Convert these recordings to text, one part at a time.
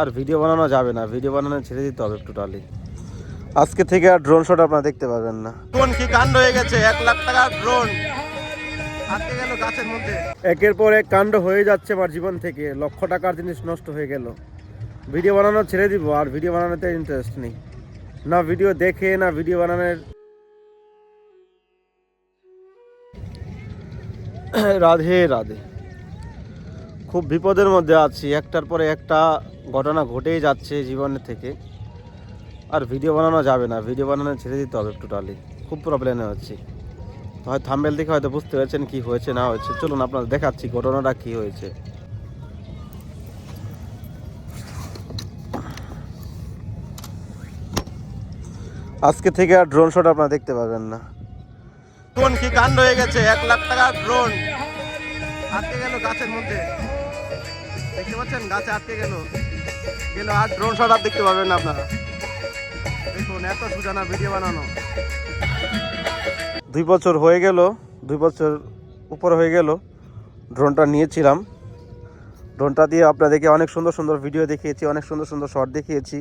আর video বানানো যাবে না ভিডিও বানানো ছেড়ে দিতে হবে টোটালি আজকে থেকে আর ড্রোন শট আপনারা দেখতে পাবেন না। ড্রোন কি কাণ্ড হয়ে গেছে? এক লাখ টাকার ড্রোন আটকে গেল গাছের মধ্যে। একের পর এক কাণ্ড হয়ে যাচ্ছে আমার জীবন থেকে। লক্ষ টাকার জিনিস নষ্ট হয়ে গেল। ভিডিও বানানো ছেড়ে দিব আর ভিডিও বানানোতে ইন্টারেস্ট নেই। না ভিডিও দেখে না ভিডিও বানানোর। রাধে রাধে। খুব বিপদের মধ্যে আছি। একটার পরে একটা ঘটনা ঘটেই যাচ্ছে জীবনের থেকে। আর ভিডিও বানানো যাবে না। ভিডিও বানানো ছেড়ে দিতে হবে টোটালি খুব প্রবলেমে হচ্ছে তো হয়তো থাম্বেল দেখে হয়তো বুঝতে পেরেছেন কি হয়েছে, না হয়েছে। চলুন আপনাদের দেখাচ্ছি ঘটনাটা কি হয়েছে। আজকে থেকে আর ড্রোন শট আপনারা দেখতে পাবেন না। ড্রোন কি কাণ্ড হয়ে গেছে? এক লাখ টাকার ড্রোন আটকে গেল গাছের মধ্যে। দেখতে পাচ্ছেন? গাছে আটকে গেল। গেল আর ড্রোন শট আর দেখতে পাবেন না আপনারা। দেখুন, এত সুজানা ভিডিও বানানো। দুই বছর হয়ে গেল, দুই বছর উপর হয়ে গেল ড্রোনটা নিয়েছিলাম। ড্রোনটা দিয়ে আপনাদেরকে অনেক সুন্দর সুন্দর ভিডিও দেখিয়েছি, অনেক সুন্দর সুন্দর শট দেখিয়েছি।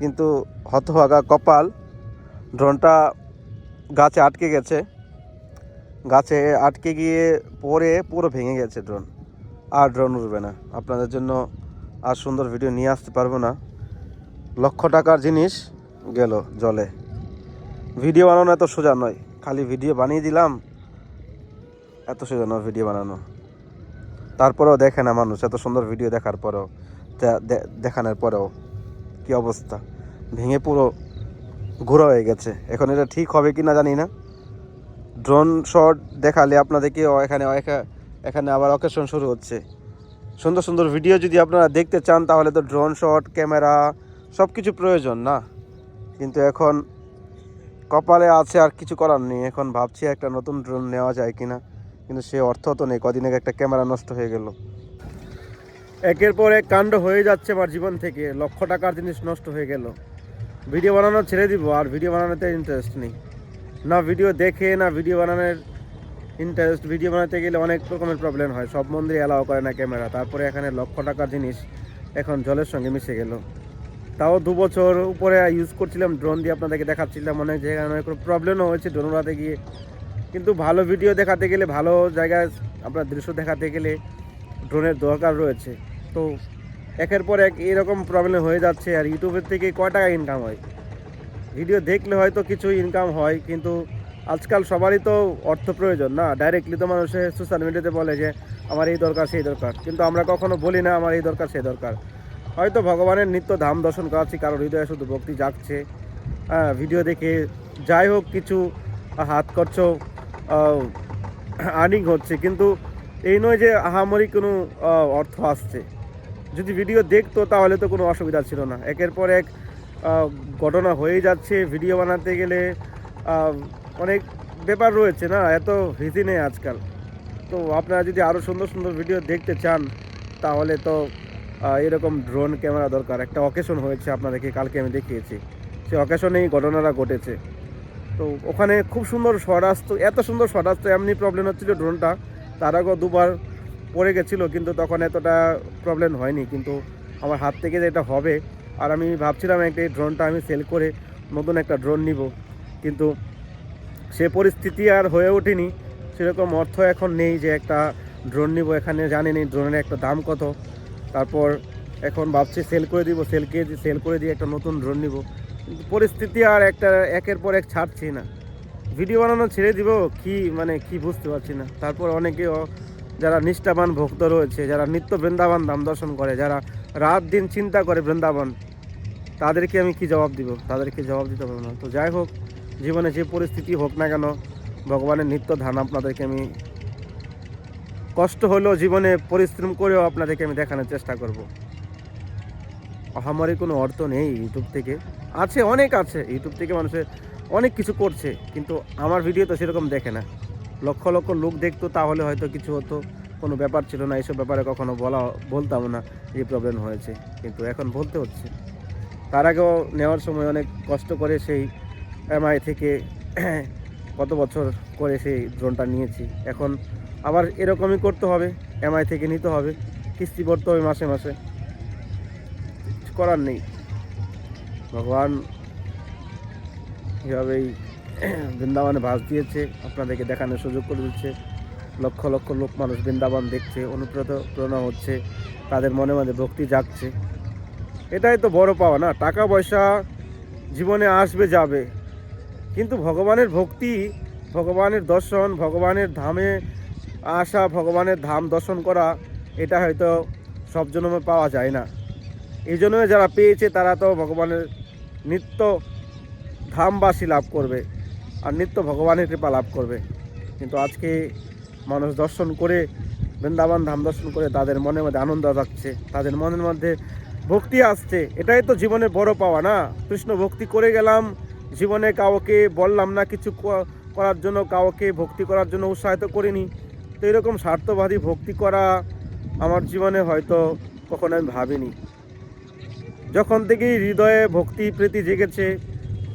কিন্তু হতভাগা কপাল ড্রোনটা গাছে আটকে গেছে। গাছে আটকে গিয়ে পরে পুরো ভেঙে গেছে ড্রোন আর ড্রোন উঠবে না। আপনাদের জন্য আর সুন্দর ভিডিও নিয়ে আসতে পারব না। লক্ষ টাকার জিনিস গেল জলে। ভিডিও বানানো এত সোজা নয়। খালি ভিডিও বানিয়ে দিলাম, এত সোজা নয় ভিডিও বানানো। তারপরেও দেখে না মানুষ, এত সুন্দর ভিডিও দেখার পরেও দেখানোর পরেও কি অবস্থা? ভেঙে পুরো ঘোরা হয়ে গেছে। এখন এটা ঠিক হবে কি না জানি না। ড্রোন শট দেখালে আপনাদেরকে এখানে এখানে আবার অকেশন শুরু হচ্ছে। সুন্দর সুন্দর ভিডিও যদি আপনারা দেখতে চান, তাহলে তো ড্রোন শট ক্যামেরা সব কিছু প্রয়োজন না। কিন্তু এখন কপালে আছে আর কিছু করার নেই। এখন ভাবছি একটা নতুন ড্রোন নেওয়া যায় কিনা। কিন্তু সে অর্থ তো নেই, কদিন আগে একটা ক্যামেরা নষ্ট হয়ে গেল। একের পর এক কাণ্ড হয়ে যাচ্ছে আমার জীবন থেকে। লক্ষ টাকার জিনিস নষ্ট হয়ে গেল। ভিডিও বানানো ছেড়ে দিব, আর ভিডিও বানানোতে ইন্টারেস্ট নেই। না ভিডিও দেখে, না ভিডিও বানানোর ইন্টারেস্ট ভিডিও বানাতে গেলে অনেক রকমের প্রবলেম হয়। সব মন্দিরে অ্যালাও করে না ক্যামেরা তারপরে এখানে লক্ষ টাকার জিনিস এখন জলের সঙ্গে মিশে গেল। তাও দু বছর উপরে ইউজ করছিলাম ড্রোন দিয়ে আপনাদেরকে দেখাচ্ছিলাম। অনেক জায়গায় অনেক প্রবলেমও হয়েছে ড্রোন উড়াতে গিয়ে। কিন্তু ভালো ভিডিও দেখাতে গেলে, ভালো জায়গায় আপনার দৃশ্য দেখাতে গেলে ড্রোনের দরকার রয়েছে। তো একের পর এক এরকম প্রবলেম হয়ে যাচ্ছে। আর ইউটিউবের থেকে কয় টাকা ইনকাম হয়? ভিডিও দেখলে হয়তো কিছু ইনকাম হয়, কিন্তু আজকাল সবারই তো অর্থ প্রয়োজন না? ডাইরেক্টলি তো মানুষে সোশ্যাল মিডিয়াতে বলে যে আমার এই দরকার সেই দরকার। কিন্তু আমরা কখনো বলি না আমার এই দরকার সেই দরকার। হয়তো ভগবানের নিত্য ধাম দর্শন করাচ্ছি কারোর হৃদয়ে শুধু ভক্তি জাগছে। হ্যাঁ, ভিডিও দেখে যাই হোক কিছু হাত খরচ আর্নিং হচ্ছে। কিন্তু এই নয় যে আহামরি কোনো অর্থ আসছে। যদি ভিডিও দেখতো তাহলে তো কোনো অসুবিধা ছিল না। একের পর এক ঘটনা হয়ে যাচ্ছে। ভিডিও বানাতে গেলে অনেক ব্যাপার রয়েছে না, এত ভিজি নেই আজকাল। তো আপনারা যদি আরও সুন্দর সুন্দর ভিডিও দেখতে চান, তাহলে তো এরকম ড্রোন ক্যামেরা দরকার। একটা অকেশন হয়েছে আপনাদেরকে, কালকে আমি দেখিয়েছি। সে অকেশনেই ঘটনাটা ঘটেছে। তো ওখানে খুব সুন্দর আসতো এত সুন্দর আসতো এমনি প্রবলেম হচ্ছিল ড্রোনটা তার আগেও দুবার পড়ে গেছিল, কিন্তু তখন এতটা প্রবলেম হয়নি। কিন্তু আমার হাত থেকে যেটা হবে, আর আমি ভাবছিলাম একটা এই ড্রোনটা আমি সেল করে নতুন একটা ড্রোন নিব। কিন্তু সে পরিস্থিতি আর হয়ে ওঠেনি। সেরকম অর্থ এখন নেই যে একটা ড্রোন নিব। এখানে জানি নি ড্রোনের একটা দাম কত। তারপর এখন ভাবছি সেল করে দিব সেলকে সেল করে দিয়ে একটা নতুন ড্রোন নিব। পরিস্থিতি আর একটা একের পর এক ছাড়ছি না। ভিডিও বানানো ছেড়ে দিব? কি মানে কি বুঝতে পারছি না। তারপর অনেকে যারা নিষ্ঠাবান ভক্ত রয়েছে, যারা নিত্য বৃন্দাবন ধাম দর্শন করে, যারা রাত দিন চিন্তা করে বৃন্দাবন, তাদেরকে আমি কি জবাব দিব? তাদেরকে জবাব দিতে পারব না। তো যাই হোক জীবনে যে পরিস্থিতি হোক না কেন, ভগবানের নিত্য ধান আপনাদেরকে আমি কষ্ট হলেও জীবনে পরিশ্রম করেও আপনাদেরকে আমি দেখানোর চেষ্টা করব। আমারই কোনো অর্থ নেই ইউটিউব থেকে। আছে, অনেক আছে। ইউটিউব থেকে মানুষের অনেক কিছু করছে, কিন্তু আমার ভিডিও তো সেরকম দেখে না। লক্ষ লক্ষ লোক দেখতো, তাহলে হয়তো কিছু হতো। কোনো ব্যাপার ছিল না এইসব ব্যাপারে কখনো বলা, বলতাম না এই প্রবলেম হয়েছে। কিন্তু এখন বলতে হচ্ছে। তার আগেও নেওয়ার সময় অনেক কষ্ট করে সেই এমআই থেকে কত বছর করে সেই ড্রোনটা নিয়েছি। এখন আবার এরকমই করতে হবে এমআই থেকে নিতে হবে, কিস্তি ভরতে হবে মাসে মাসে। করার নেই। ভগবান এভাবেই বৃন্দাবনে ভাস দিয়েছে, আপনাদেরকে দেখানোর সুযোগ করে দিচ্ছে। লক্ষ লক্ষ লোক মানুষ বৃন্দাবন দেখছে, অনুপ্রেত প্রেরণা হচ্ছে, তাদের মনে মনে ভক্তি জাগছে। এটাই তো বড় পাওয়া না, টাকা পয়সা জীবনে আসবে যাবে। কিন্তু ভগবানের ভক্তি, ভগবানের দর্শন, ভগবানের ধামে আসা, ভগবানের ধাম দর্শন করা, এটা হয়তো সব জন্মে পাওয়া যায় না। এই জন্য যারা পেয়েছে তারা তো ভগবানের নিত্য ধামবাসী লাভ করবে আর নিত্য ভগবানের কৃপা লাভ করবে। কিন্তু আজকে মানুষ দর্শন করে, বৃন্দাবন ধাম দর্শন করে তাদের মনের মধ্যে আনন্দ থাকছে তাদের মনের মধ্যে ভক্তি আসছে। এটাই তো জীবনের বড় পাওয়া না? কৃষ্ণ ভক্তি করে গেলাম জীবনে কাউকে বললাম না কিছু করার জন্য, কাউকে ভক্তি করার জন্য উৎসাহিত করিনি। তো এরকম স্বার্থবাদী ভক্তি করা আমার জীবনে হয়তো কখনো আমি ভাবিনি। যখন থেকেই হৃদয়ে ভক্তি প্রীতি জেগেছে,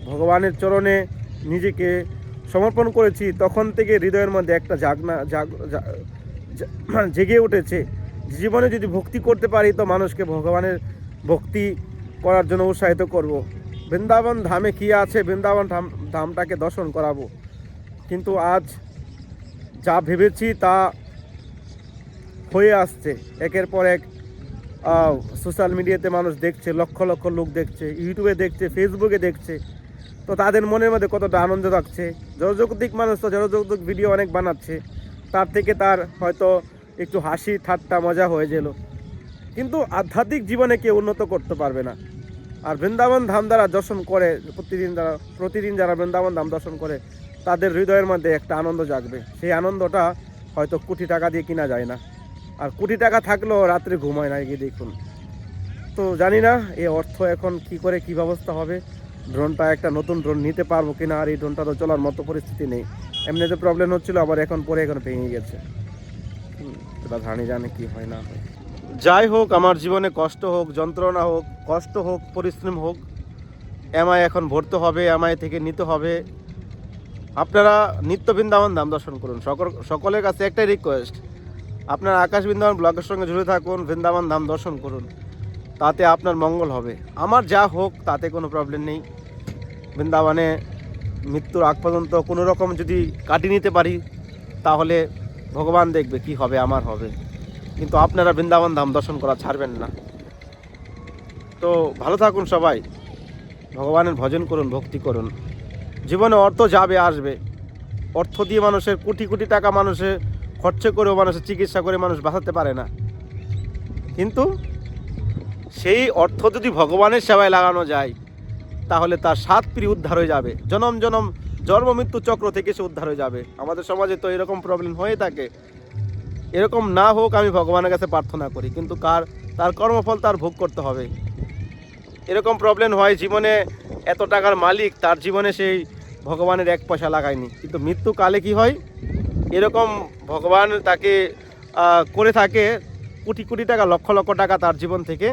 ভগবানের চরণে নিজেকে সমর্পণ করেছি, তখন থেকে হৃদয়ের মধ্যে একটা জাগনা জাগ জা- জেগে উঠেছে। জীবনে যদি ভক্তি করতে পারি, তো মানুষকে ভগবানের ভক্তি করার জন্য উৎসাহিত করব। বৃন্দাবন ধামে কী আছে? বৃন্দাবন ধাম, ধামটাকে দর্শন করাবো। কিন্তু আজ যা ভেবেছি তা হয়ে আসছে। একের পর এক সোশ্যাল মিডিয়াতে মানুষ দেখছে, লক্ষ লক্ষ লোক দেখছে ইউটিউবে দেখছে ফেসবুকে দেখছে। তো তাদের মনের মধ্যে কতটা আনন্দ থাকছে? জনযৌক্তিক মানুষ তো জনযৌক্তিক ভিডিও অনেক বানাচ্ছে। তার থেকে তার হয়তো একটু হাসি, ঠাট্টা, মজা হয়ে গেল। কিন্তু আধ্যাত্মিক জীবনে কেউ উন্নত করতে পারবে না। আর বৃন্দাবন ধাম দ্বারা দর্শন করে, প্রতিদিন যারা প্রতিদিন যারা বৃন্দাবন ধাম দর্শন করে, তাদের হৃদয়ের মধ্যে একটা আনন্দ জাগবে। সেই আনন্দটা হয়তো কোটি টাকা দিয়ে কিনা যায় না। আর কোটি টাকা থাকলেও রাত্রে ঘুমায় না গিয়ে দেখুন। তো জানি না, এই অর্থ এখন কি করে কি ব্যবস্থা হবে? ড্রোনটা একটা নতুন ড্রোন নিতে পারব কিনা, আর এই ড্রোনটা তো চলার মতো পরিস্থিতি নেই। এমনিতে প্রবলেম হচ্ছিল, আবার এখন পরে এখন ভেঙে গেছে। এবার জানি জানে কি হয়, না হয়। যাই হোক, আমার জীবনে কষ্ট হোক, যন্ত্রণা হোক, কষ্ট হোক, পরিশ্রম হোক, এমআই এখন ভরতে হবে, এমআই থেকে নিতে হবে। আপনারা নিত্য বৃন্দাবন ধাম দর্শন করুন। সকল, সকলের কাছে একটাই রিকোয়েস্ট আপনারা আকাশ বৃন্দাবন ব্লগের সঙ্গে জুড়ে থাকুন, বৃন্দাবন ধাম দর্শন করুন। তাতে আপনার মঙ্গল হবে। আমার যা হোক, তাতে কোনো প্রবলেম নেই। বৃন্দাবনে মৃত্যুর আগ পর্যন্ত কোনো রকম যদি কাটিয়ে নিতে পারি, তাহলে ভগবান দেখবে কি হবে, আমার হবে। কিন্তু আপনারা বৃন্দাবন ধাম দর্শন করা ছাড়বেন না। তো ভালো থাকুন সবাই। ভগবানের ভজন করুন, ভক্তি করুন। জীবনে অর্থ যাবে, আসবে। অর্থ দিয়ে মানুষের কোটি কোটি টাকা মানুষে খরচ করেও মানুষের চিকিৎসা করে মানুষ বাঁচাতে পারে না। কিন্তু সেই অর্থ যদি ভগবানের সেবায় লাগানো যায়, তাহলে তার সাত পিড়ি উদ্ধার হয়ে যাবে। জনম জনম জন্ম মৃত্যু চক্র থেকে সে উদ্ধার হয়ে যাবে। আমাদের সমাজে তো এরকম প্রবলেম হয়ে থাকে। এরকম না হোক আমি ভগবানের কাছে প্রার্থনা করি, কিন্তু কার, তার কর্মফল তার ভোগ করতে হবে। এরকম প্রবলেম হয় জীবনে এত টাকার মালিক, তার জীবনে সেই ভগবানের এক পয়সা লাগায়নি। কিন্তু মৃত্যুকালে কি হয়? এরকম ভগবান তাকে করে থাকে কোটি কোটি টাকা, লক্ষ লক্ষ টাকা তার জীবন থেকে,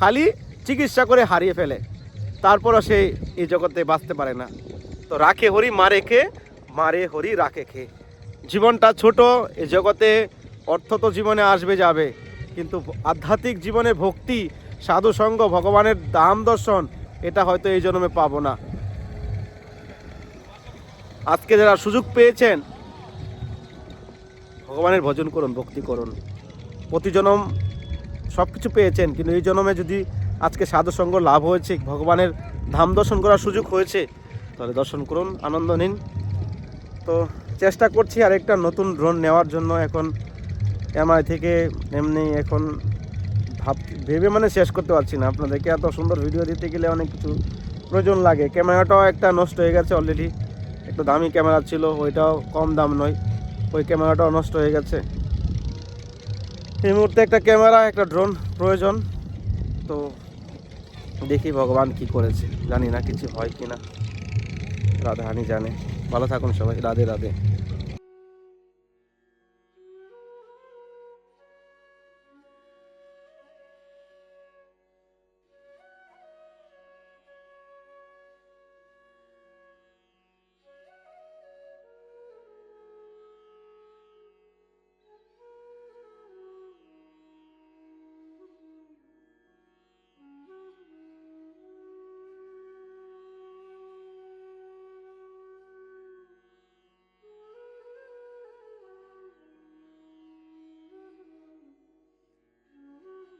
খালি চিকিৎসা করে হারিয়ে ফেলে। তারপরও সে এই জগতে বাঁচতে পারে না। তো রাখে হরি, মারে খে, মারে হরি, রাখে খে। জীবনটা ছোট, এ জগতে অর্থ তো জীবনে আসবে যাবে, কিন্তু আধ্যাত্মিক জীবনে ভক্তি, সাধু সঙ্গ, ভগবানের দাম দর্শন, এটা হয়তো এই জন্মে পাবো না। আজকে যারা সুযোগ পেয়েছেন, ভগবানের ভজন করুন, ভক্তি করুন। প্রতি জনম সব কিছু পেয়েছেন, কিন্তু এই জন্মে যদি আজকে সাধু সঙ্গ লাভ হয়েছে, ভগবানের ধাম দর্শন করার সুযোগ হয়েছে, তাহলে দর্শন করুন, আনন্দ নিন। তো চেষ্টা করছি আর একটা নতুন ড্রোন নেওয়ার জন্য, এখন এমআই থেকে এমনি এখন ভাব ভেবে মানে শেষ করতে পারছি না আপনাদেরকে। এত সুন্দর ভিডিও দিতে গেলে অনেক কিছু প্রয়োজন লাগে। ক্যামেরাটাও একটা নষ্ট হয়ে গেছে অলরেডি একটু দামি ক্যামেরা ছিল, ওইটাও কম দাম নয়। ওই ক্যামেরাটাও নষ্ট হয়ে গেছে। এই মুহূর্তে একটা ক্যামেরা, একটা ড্রোন প্রয়োজন। তো দেখি ভগবান কি করেছে। জানি না কিছু হয় কি না রাধাহানি জানে। ভালো থাকুন সবাই। রাধে রাধে।